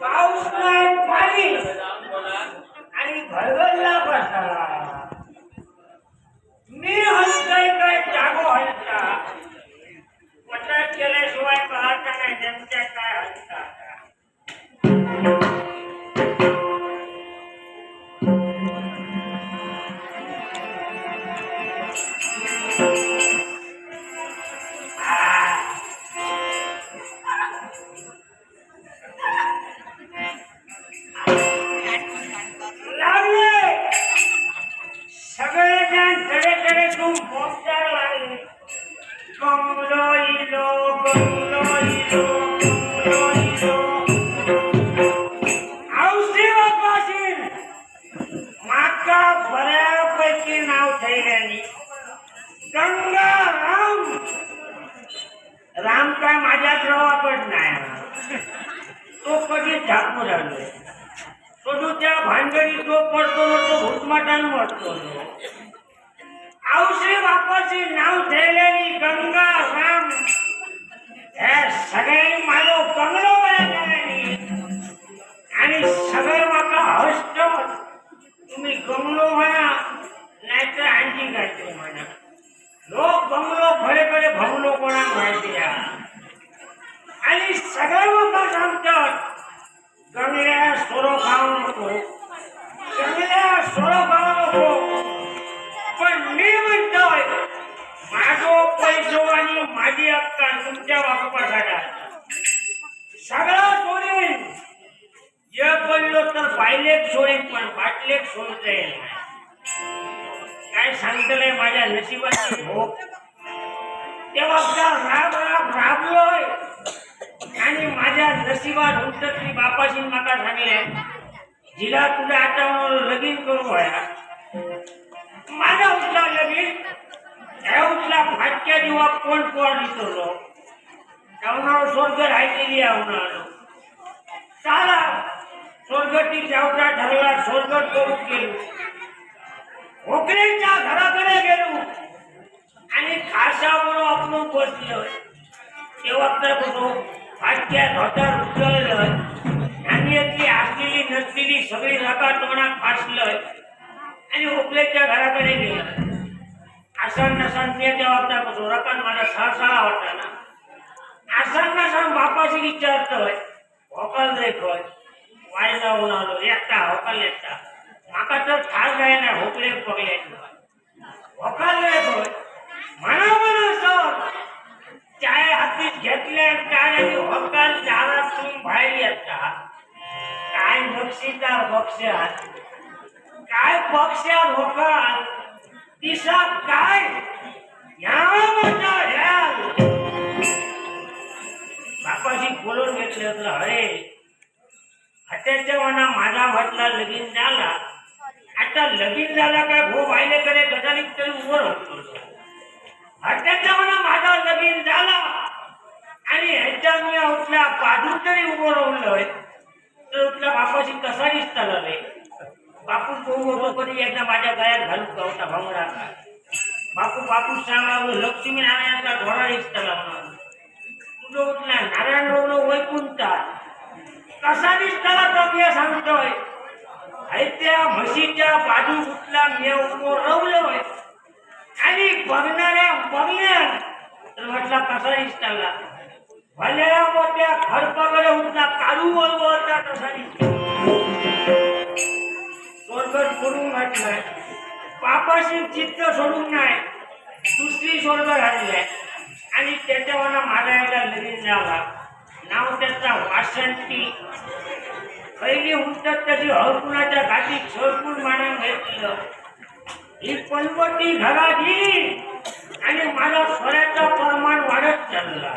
पाऊस नाही पाणी. आणि भरगडला बसा झाकू राहिलोय तो त्या भांडणी जो पडतो ना तो घुटमाटान वाटतो आवश्री बापाची नाव ठेवलेली गंगा राम. हे सगळ्यांनी माझं बंगलो आणि सगळे माका हष्ट तुम्ही गमलो म्हणा. नको गंगल्या सोरो नको पण मी म्हणतोय माझो पैसो आणि माझी अक्का तुमच्या बापासाठी सगळा सोडेन. जे पडलो तर बायलेक सोडेन पण बाटलेच सोडता येईल काय सांगतलंय माझ्या नशिबाची भोग तेव्हा राब राब राबलोय. आणि माझ्या नशिबात होतं मी बापाशी मला सांगले जिला तुला आता लगीन करू वया माझा उठला लगीन त्या उठला फाटक्या दिवा कोण कोण दिसलो जाऊन स्वर्ग राहिलेली आवणार चाला स्वर्गटी जावटा ठरला स्वर्ग करू गेलो भोकरेच्या घराकडे गेलो आणि खासावर आपण बसलो तेव्हा तर बघू फाटक्या धोतर उचललं आणि यातली असलेली नसलेली सगळी जागा तोंडात फासलंय आणि उपलेच्या घराकडे गेलं. आसन नसन ते तेव्हा बसू रकान माझा सहा सहा वाटला ना. आसन नसन बापाशी विचारतोय होकल रे खोय वाय जाऊन आलो एकटा होकल एकटा. माका तर ठास जाय ना होकले पगले होकल रे खोय म्हणा म्हणा सर चाय हातीत घेतले काय आणि होकाल दारातून बाहेर येतात काय बक्षीदार बक्षात काय बक्षात होकाल तिसा काय? या म्हणता बापाशी बोलून घेतले होतं अरे हत्याच्या मना माझा म्हटला लगीन झाला. आता लगीन झाला काय? भो बायलेकडे गजालीत तरी उभं होतो हत्याच्या मना माझा लगीन झाला. आणि ह्याच्या मी उठल्या बाजू तरी उभं राहलोय तर तुला बापाशी कसा दिसता रे बापू तो कधी एकदा माझ्या गळ्यात घालून का होता भांगडाचा बापू बापू सांगा लक्ष्मी नारायणचा घोडा दिसताला म्हणून तुझं उठला नारायण रावलं वैकुंठा कसा दिसताला तो मी सांगतोय? आहे त्या म्हशीच्या बाजू उठला मी रवलोय? आणि बघणाऱ्या बघल्या तर म्हटला कसा दिसताला भल्या मोठ्या खडपाकडे उठला कालू वळवळता कसा दिसतो स्वर्ग सोडून घातलाय. पापाशी चित्त सोडून नाही. दुसरी स्वर्ग घातलाय आणि त्याच्यावर माझा एकदा लगीन झाला नाव त्याचा वासंती. पहिली उंचत त्याची हरकुणाच्या घाटीत सरकून मानून घेतलं. ही पलवटी घराची आणि माझा स्वराचा प्रमाण वाढत चालला.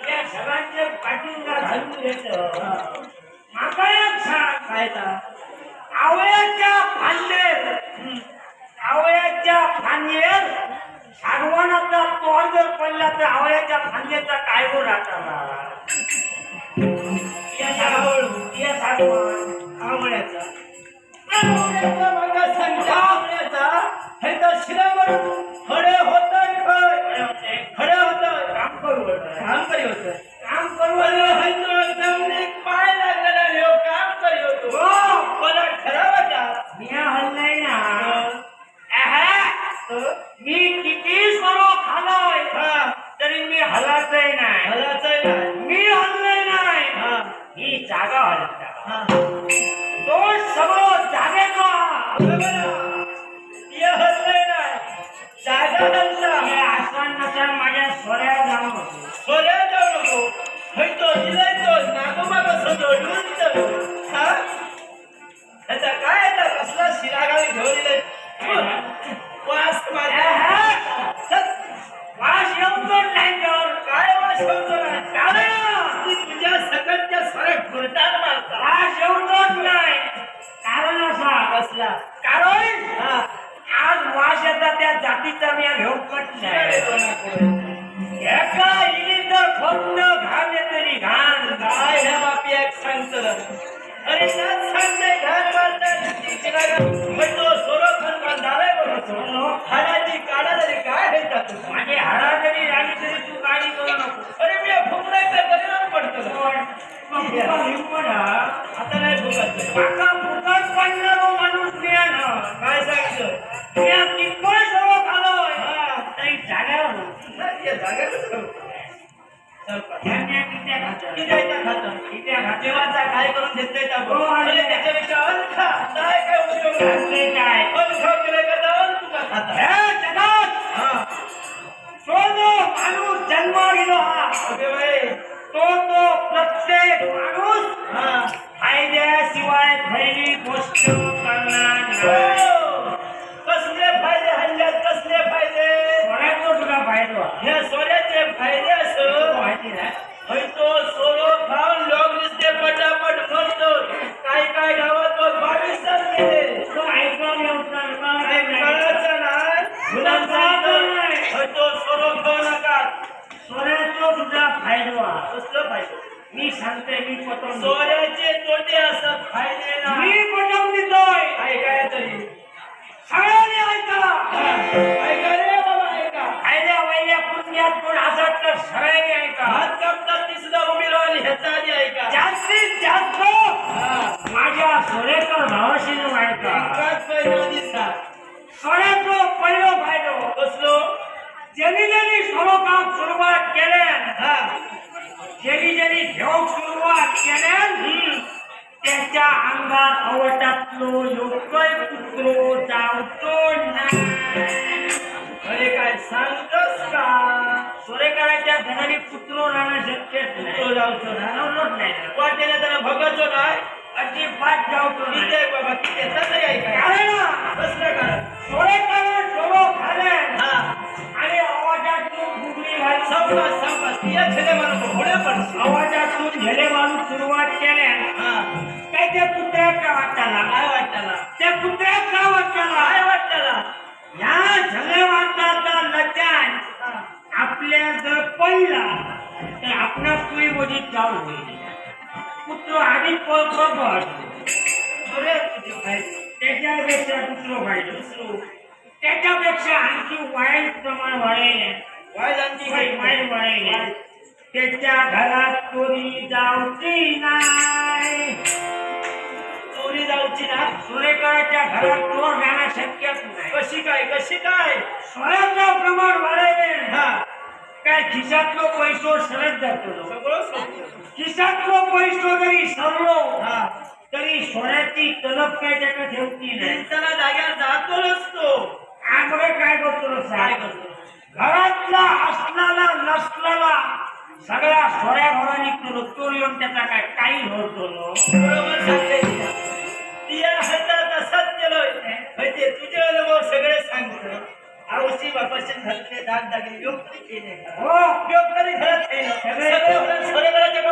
इलो, इलो, या! घालून घेत माका एक सांग काय आवळ्याच्या फांदेर आवळ्याच्या फांदेर सागवानाचा तोड जर पडला तर आवळ्याच्या फांदेचा काय हो राहता या सागवान आवळ्याचा. आवळ्याचा आवळ्याचा. हे तर शिलावर खडे होतंय काम करू अरे बरं. हे. मी किती खालोय तरी मी हलाचय नाही. हलाचंय मी हल्लय नाही. जागा हलता हा. तो सगळं जागेचा. ये हललंय ना जागा हलता. आसन नसन माझ्या तुझ्या सकटच्या नाही कारण असा कसला कारण आज वास येतात त्या जातीचा मी कट नाही एका फक्त घाण तरी घाण काय ह्या बापी एक सांगतो अरे नाच सांगते घाण मारतात तो सोरोखन बांधावे. हाडाची काढा तरी काय हे जातो माझे हाडा जरी राहिली तरी तू गाडी करू नको. अरे मी फुकरायचा परिणाम पडतो आता नाही फुकायचं माका फुकट पडणारो माणूस मिळालं काय सांगतो? मी कितपळ सर्व खालोय हा. तरी जाग्यावर खात्या? किती खातं? कित्या खात्या? देवाचा काय करून देतोय त्या हो, त्याच्यापेक्षा फायदो हा कसलं फायदो मी सांगते मी पटवून सोऱ्याचे तोटे त्याच्या अंगात अवटातलो योग्य पुत्रो जावतो नाही अरे काय सांगतोस का? सोरेकराच्या घराने पुत्रो राहणं तो जाऊचो ना. राहणारच नाही. वाटेने त्याला भगतो नाही अजिबात जावतो आहे बाबा किती आहे? तसंही ऐका कारण कसलं कारण सोरेकर सोरो खाले आणि आवाजातून गुगली घालून संपास संपास या छेले मारून पुढे पडशील आवाजातून झेले मारून सुरुवात केल्या. त्या कुत्र्याच्या वाटाला काय वाटताला त्या कुत्र्याच्या वाटाला काय वाटताला या वाटाचा लज्जान हा. आपल्या जर पडला तर आपणा मोदीत जाऊ होईल. कुत्र आधी फायदे त्याच्यापेक्षा दुसरं पाहिजे दुसरं त्याच्यापेक्षा आणखी वाईट प्रमाण वाढेल वाय आणखी वाईट वाईट. वाढेल त्याच्या घरात चोरी जाऊची नाही चोरी जाऊची ना सुरेकराच्या घरात चोर जाणं शक्यच नाही. कशी काय कशी काय? सोळ्याचं प्रमाण वाढेल. हा. काय खिशातलो पैसो सरत जातो. सगळं. खिशातलो पैसो जरी सरलो हा. तरी सोन्याची तलप काय त्याकडे ठेवती नाही. त्याला जाग्यावर जातो नसतो त्यामुळे काय करतो काय? करतो? घरातला असलेला नसलेला सगळा सोऱ्या घरा निघतो चोर येऊन त्याचा काय काही होतो नो. बरोबर सांगते. बिया हातात असाच गेलोय म्हणजे तुझे अनुभव सगळे सांगितलं औषधी बापाशी घातले दाग दागिने योग्य केले. योग्य घरात सगळे सगळे घराच्या